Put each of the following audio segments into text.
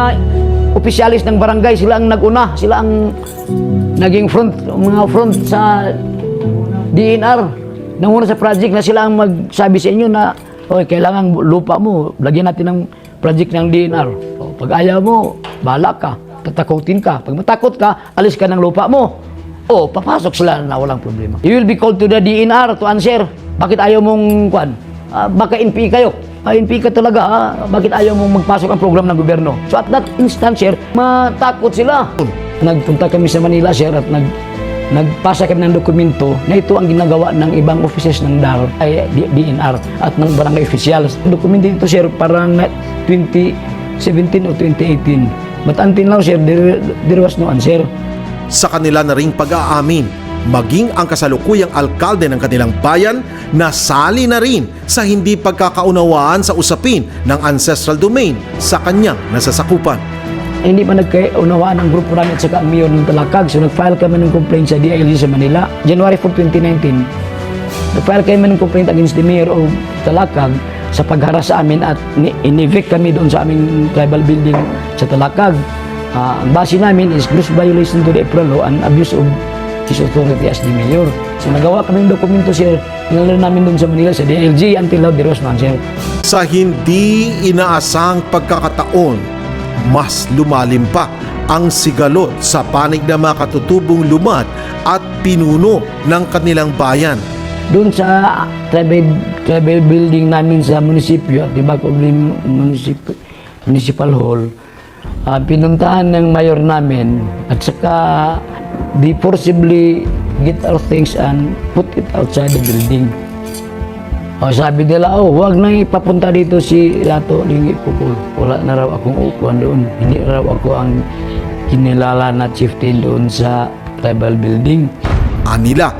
mga opisyalis ng barangay, sila ang naguna, sila ang naging front, mga front sa DNR. Nanguna sa project na sila ang magsabi sa inyo na, okay, kailangan lupa mo, lagyan natin ng project ng DNR. O, pag ayaw mo, bahala ka, tatakutin ka. Pag matakot ka, alis ka ng lupa mo. O, papasok sila na walang problema. You will be called to the DNR to answer. Bakit ayaw mong, kwan, Ah, baka NPE kayo. Ah, NPE ka talaga, ah. bakit ayaw mong magpasok ang program ng gobyerno? So at that instance, sir, matakot sila. Nagpunta kami sa Manila, sir, at nag nagpasa kami ng dokumento na ito ang ginagawa ng ibang offices ng DAR, ay DNR at ng barangay officials. Dokumento ito, sir, parang na 2017 o 2018. But until now, sir, there, there was no answer. Sa kanila na ring pag-aamin, maging ang kasalukuyang alkalde ng kanilang bayan nasali na rin sa hindi pagkakaunawaan sa usapin ng ancestral domain sa kanyang nasasakupan. hindi pa nagkaunawaan ang grupo namin at saka ang mayor ng Talakag. So nag-file kami ng complaint sa DILG sa Manila. January 4, 2019, nag-file kami ng complaint against the mayor of Talakag sa pagharas sa amin at in-evict kami doon sa aming tribal building sa Talakag. Ah, ang base namin is gross violation to the April law and abuse of his authority as the mayor. So nagawa kami ng dokumento sir, nilala namin doon sa Manila sa DILG until now there was no answer. Sa hindi inaasang pagkakataon, mas lumalim pa ang sigalot sa panig ng mga katutubong lumad at pinuno ng kanilang bayan. Doon sa tribal, tribal building namin sa munisipyo, at di ba, municipal, municipal hall, ah, pinuntahan ng mayor namin at saka they forcibly get our things and put it outside the building. O sabi nila, oh, huwag nang ipapunta dito si Lato Lingi Pukul. Wala na raw akong upuan doon. Hindi raw ako ang kinilala na chieftain doon sa tribal building. Anila,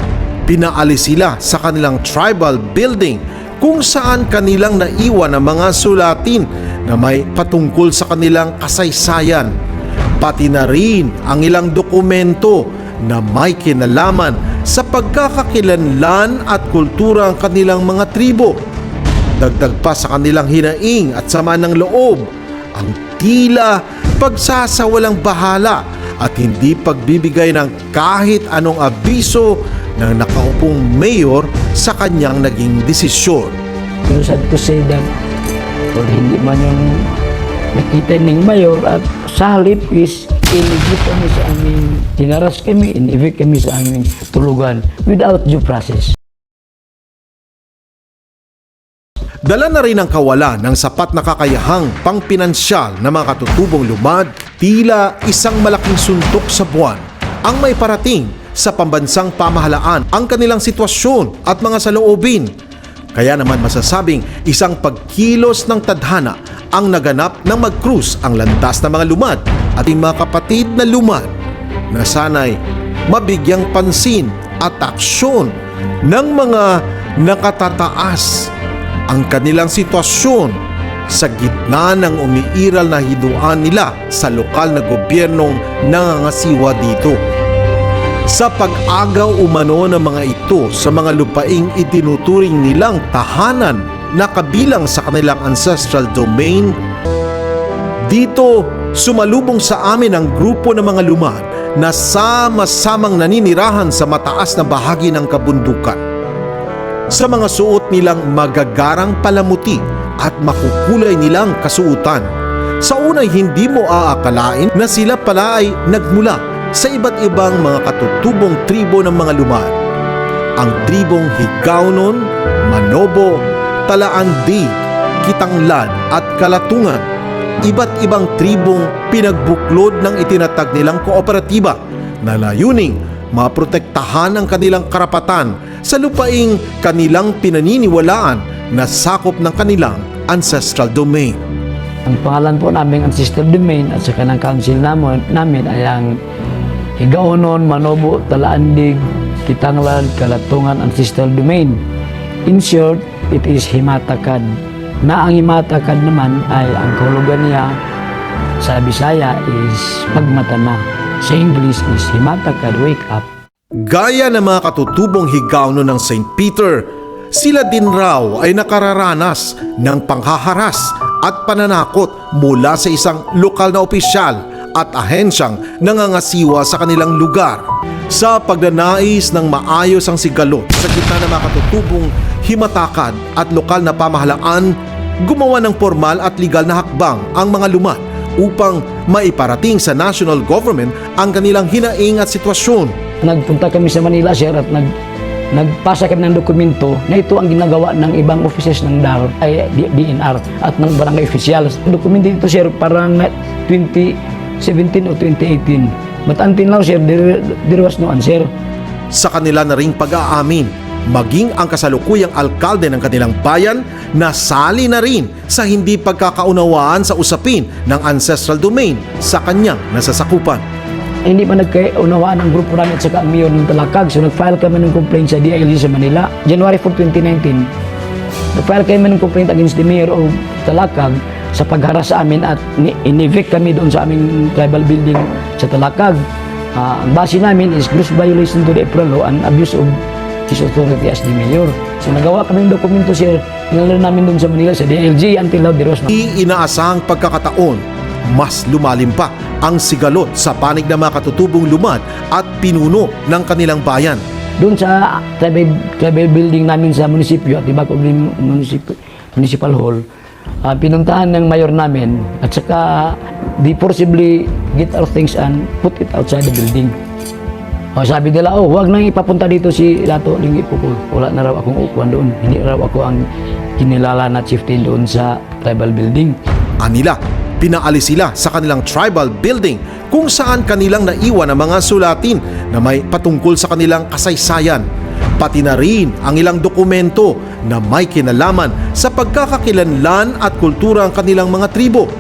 pinaalis sila sa kanilang tribal building kung saan kanilang naiwan ang mga sulatin na may patungkol sa kanilang kasaysayan. Pati na rin ang ilang dokumento na may kinalaman sa pagkakakilanlan at kultura ng kanilang mga tribo. Dagdag pa sa kanilang hinaing at sama ng loob, ang tila pagsasawalang bahala at hindi pagbibigay ng kahit anong abiso ng nakaupong mayor sa kanyang naging desisyon. Pero sad to say that kung hindi man yung nakita ng mayor at sa halip is inibig kami sa aming tinaras kami, inibig kami sa aming tulugan without due process. Dala na rin ang kawalan ng sapat na kakayahang pangpinansyal na mga katutubong lumad, tila isang malaking suntok sa buwan ang may parating sa pambansang pamahalaan ang kanilang sitwasyon at mga saloobin. Kaya naman masasabing isang pagkilos ng tadhana ang naganap ng mag-cruise ang landas ng mga lumad at yung mga kapatid na lumad na sanay mabigyang pansin at aksyon ng mga nakatataas ang kanilang sitwasyon sa gitna ng umiiral na hiduan nila sa lokal na gobyernong nangangasiwa dito. Sa pag-agaw umano ng mga ito sa mga lupaing itinuturing nilang tahanan na kabilang sa kanilang ancestral domain, dito sumalubong sa amin ang grupo ng mga lumad na sama-samang naninirahan sa mataas na bahagi ng kabundukan sa mga suot nilang magagarang palamuti at makukulay nilang kasuutan. Sa unay hindi mo aakalain na sila pala ay nagmula sa iba't ibang mga katutubong tribo ng mga lumad. Ang tribong Higaunon, Manobo, Talaandi, Kitanglad at Kalatungan. Iba't ibang tribong pinagbuklod ng itinatag nilang kooperatiba na layuning maprotektahan ang kanilang karapatan sa lupaing kanilang pinaniniwalaan na sakop ng kanilang ancestral domain. Ang pangalan po namin ancestral domain at saka ng council namin, namin ay ang Higaonon, Manobo, Talaandig, Kitanglad, Kalatungan Ancestral Domain. In short, it is Himatakad. Na ang Himatakad naman ay ang kahulugan niya sa Bisaya is pagmata na. Sa English is Himatakad, wake up. Gaya ng mga katutubong higawno ng St. Peter, sila din raw ay nakararanas ng panghaharas at pananakot mula sa isang lokal na opisyal at ahensyang nangangasiwa sa kanilang lugar. Sa pagnanais ng maayos ang sigalot sa gitna ng mga katutubong himatakad at lokal na pamahalaan, gumawa ng formal at legal na hakbang ang mga lumat upang maiparating sa national government ang kanilang hinaing at sitwasyon. Nagpunta kami sa Manila, sir, at nag, nagpasa kami ng dokumento na ito ang ginagawa ng ibang offices ng DAR, ay DNR at ng barangay officials. Dokumento ito, sir, parang na 2017 o 2018. But until now, sir, there, there was no answer. sa kanila na ring pag-aamin maging ang kasalukuyang alkalde ng kanilang bayan na sali na rin sa hindi pagkakaunawaan sa usapin ng ancestral domain sa kanyang nasasakupan. Hindi pa nagkaunawaan ang grupo namin at saka ang mayor ng Talakag. So nag-file kami ng complaint sa DILG sa Manila. January 4, 2019. Nag-file kami ng complaint against the mayor of Talakag sa pagharas sa amin at in-evict kami doon sa aming tribal building sa Talakag. Ah, ang base namin is gross violation to the APRA law and abuse of his authority as the mayor. So nagawa kami ng dokumento sir, nilala namin doon sa Manila sa DILG until now there was no inaasahang pagkakataon, mas lumalim pa ang sigalot sa panig ng mga katutubong lumad at pinuno ng kanilang bayan. Doon sa tribal, tribal building namin sa munisipyo at iba ko municipal hall, ah, pinuntahan ng mayor namin at saka they forcibly get our things and put it outside the building. O, sabi nila, oh, huwag nang ipapunta dito si Lato Lingi Pukul. Wala na raw akong upuan doon. Hindi raw ako ang kinilala na chieftain doon sa tribal building. Anila, pinaalis sila sa kanilang tribal building kung saan kanilang naiwan ang mga sulatin na may patungkol sa kanilang kasaysayan. Pati na rin ang ilang dokumento na may kinalaman sa pagkakakilanlan at kultura ng kanilang mga tribo.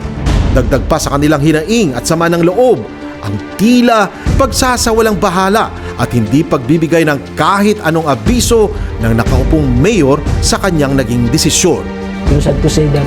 Dagdag pa sa kanilang hinaing at sama ng loob, ang tila pagsasawalang bahala at hindi pagbibigay ng kahit anong abiso ng nakaupong mayor sa kanyang naging desisyon. Pero sad to say that,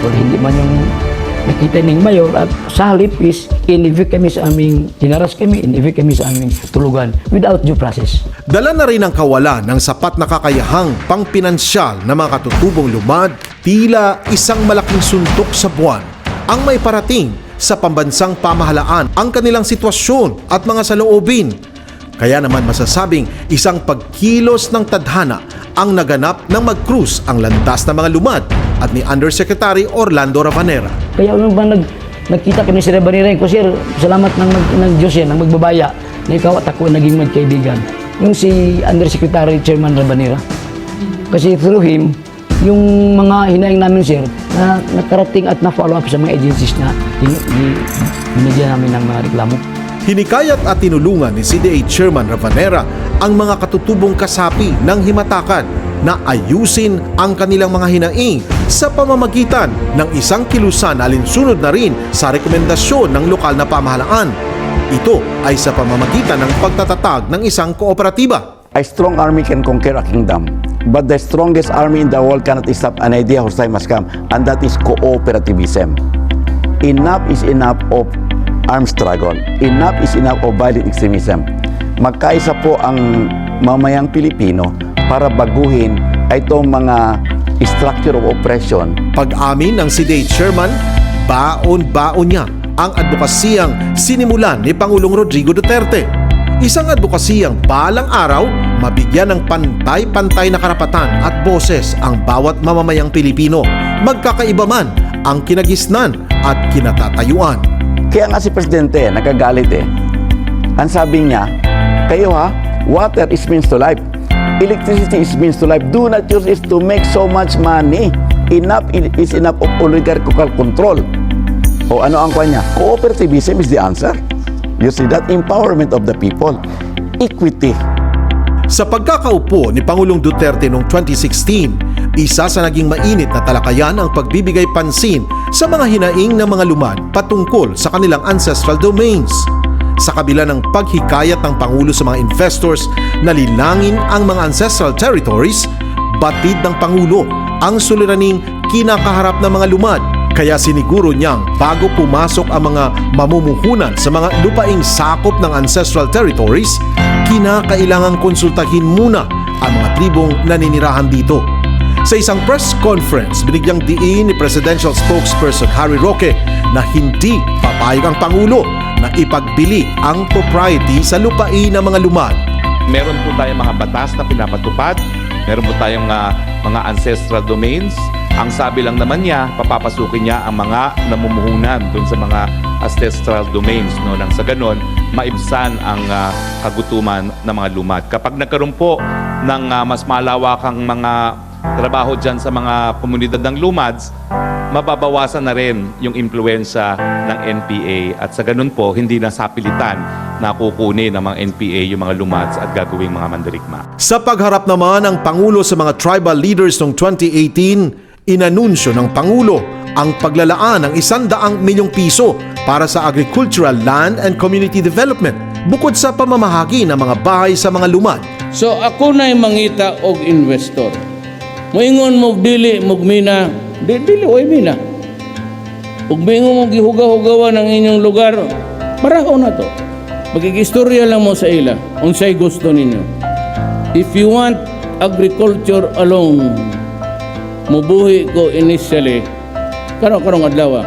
well, hindi man yung nakita ng mayor at sa halip is in-evict kami sa aming, tinaras kami, in-evict kami sa aming tulugan without due process. Dala na rin ang kawalan ng sapat na kakayahang pangpinansyal na mga katutubong lumad, tila isang malaking suntok sa buwan ang may parating sa pambansang pamahalaan ang kanilang sitwasyon at mga saloobin. Kaya naman masasabing isang pagkilos ng tadhana ang naganap nang mag-cruise ang landas ng mga lumad at ni Undersecretary Orlando Ravanera. Kaya nung ba nag, nagkita kami si Rabanira, ko sir, salamat ng, ng, ng Diyos yan, ng magbabaya, na ikaw at ako naging magkaibigan. Yung si Undersecretary Chairman Rabanira. Kasi through him, yung mga hinaing namin sir, na nakarating at na-follow up sa mga agencies na binigyan namin ng mga reklamo. Hinikayat at tinulungan ni CDA Chairman Ravanera ang mga katutubong kasapi ng himatakan na ayusin ang kanilang mga hinaing sa pamamagitan ng isang kilusan na alinsunod na rin sa rekomendasyon ng lokal na pamahalaan. Ito ay sa pamamagitan ng pagtatatag ng isang kooperatiba. A strong army can conquer a kingdom, but the strongest army in the world cannot stop an idea whose time has come, and that is cooperativism. Enough is enough of armed struggle. Enough is enough of violent extremism. Magkaisa po ang mamayang Pilipino para baguhin itong mga structure of oppression Pag-amin ng CDA Chairman, baon-baon niya ang advokasiyang sinimulan ni Pangulong Rodrigo Duterte. Isang advokasiyang balang araw mabigyan ng pantay-pantay na karapatan at boses ang bawat mamamayang Pilipino, magkakaiba man ang kinagisnan at kinatatayuan. Kaya nga si Presidente, nagagalit eh. Ang sabi niya, kayo ha, water is means to life. Electricity is means to life. Do not use it to make so much money. Enough is enough of oligarchical control. O ano ang kanya? Cooperativism is the answer. You see that? Empowerment of the people. Equity. Sa pagkakaupo ni Pangulong Duterte noong 2016, isa sa naging mainit na talakayan ang pagbibigay pansin sa mga hinaing ng mga lumad patungkol sa kanilang ancestral domains. Sa kabila ng paghikayat ng Pangulo sa mga investors na lilangin ang mga ancestral territories, batid ng Pangulo ang suliraning kinakaharap ng mga lumad kaya siniguro niyang bago pumasok ang mga mamumuhunan sa mga lupaing sakop ng ancestral territories, kinakailangang konsultahin muna ang mga tribong naninirahan dito. Sa isang press conference, binigyang diin ni Presidential Spokesperson Harry Roque na hindi papayag ang Pangulo na ipagbili ang propriety sa lupain ng mga lumad. meron po tayong mga batas na pinapatupad, meron po tayong ah, mga ancestral domains. Ang sabi lang naman niya, papapasukin niya ang mga namumuhunan doon sa mga ancestral domains. No? Nang sa ganon, maibsan ang ah, kagutuman ng mga lumad. Kapag nagkaroon po ng ah, mas malawakang mga trabaho dyan sa mga komunidad ng lumads, mababawasan na rin yung impluensya ng NPA at sa ganun po, hindi na sapilitan na kukunin ng mga NPA yung mga lumads at gagawing mga mandirigma. Sa pagharap naman ng Pangulo sa mga tribal leaders noong 2018, inanunsyo ng Pangulo ang paglalaan ng isandaang milyong piso para sa agricultural land and community development bukod sa pamamahagi ng mga bahay sa mga lumad. So ako na'y mangita og investor. Moingon mo dili mo mina, di dili oy mina. Ug mingon mo gihuga-hugawan ang inyong lugar, maraho na to. Magkikistorya lang mo sa ila, unsay gusto ninyo. If you want agriculture alone, mubuhi ko initially, karon karong adlaw. ah.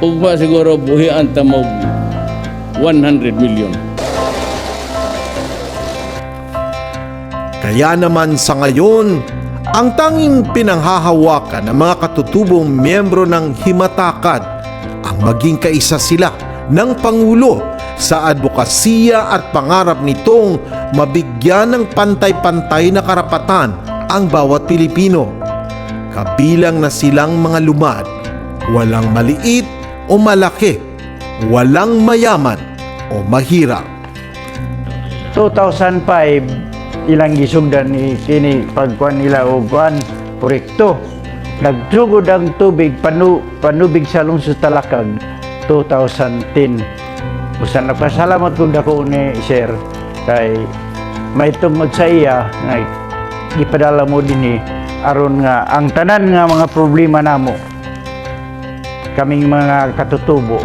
Ug ba siguro buhian ta mo 100 million. Kaya naman sa ngayon, ang tanging pinanghahawakan ng mga katutubong miyembro ng Himatakad ang maging kaisa sila ng Pangulo sa advokasya at pangarap nitong mabigyan ng pantay-pantay na karapatan ang bawat Pilipino. Kabilang na silang mga lumad, walang maliit o malaki, walang mayaman o mahirap. 2005 ilang gisugdan ni kini pagkuan nila og kuan proyekto. Nagsugod ang tubig panu, panubig sa lungsod Talakag 2010 usan nagpasalamat kong dako ni sir. Kay may tungod sa iya nga gipadala mo dinhi aron nga ang tanan nga mga problema namo kaming mga katutubo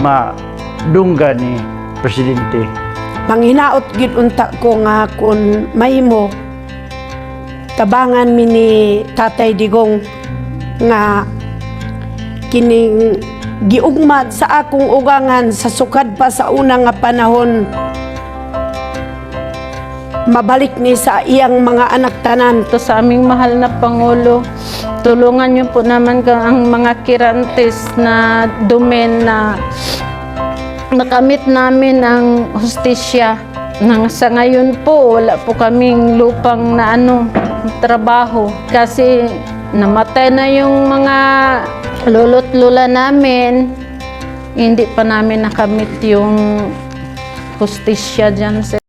madungga ni presidente Manghinaot gid unta ko nga kun mahimo tabangan mi ni Tatay Digong nga kining giugmad sa akong ugangan sa sukad pa sa una nga panahon mabalik ni sa iyang mga anak tanan to sa aming mahal na Pangulo. Tulungan niyo po naman ang mga kirantes na domen na nakamit namin ang hustisya. Nang sa ngayon po, wala po kaming lupang na ano, trabaho. Kasi namatay na yung mga lolo't lula namin. Hindi pa namin nakamit yung hustisya dyan sa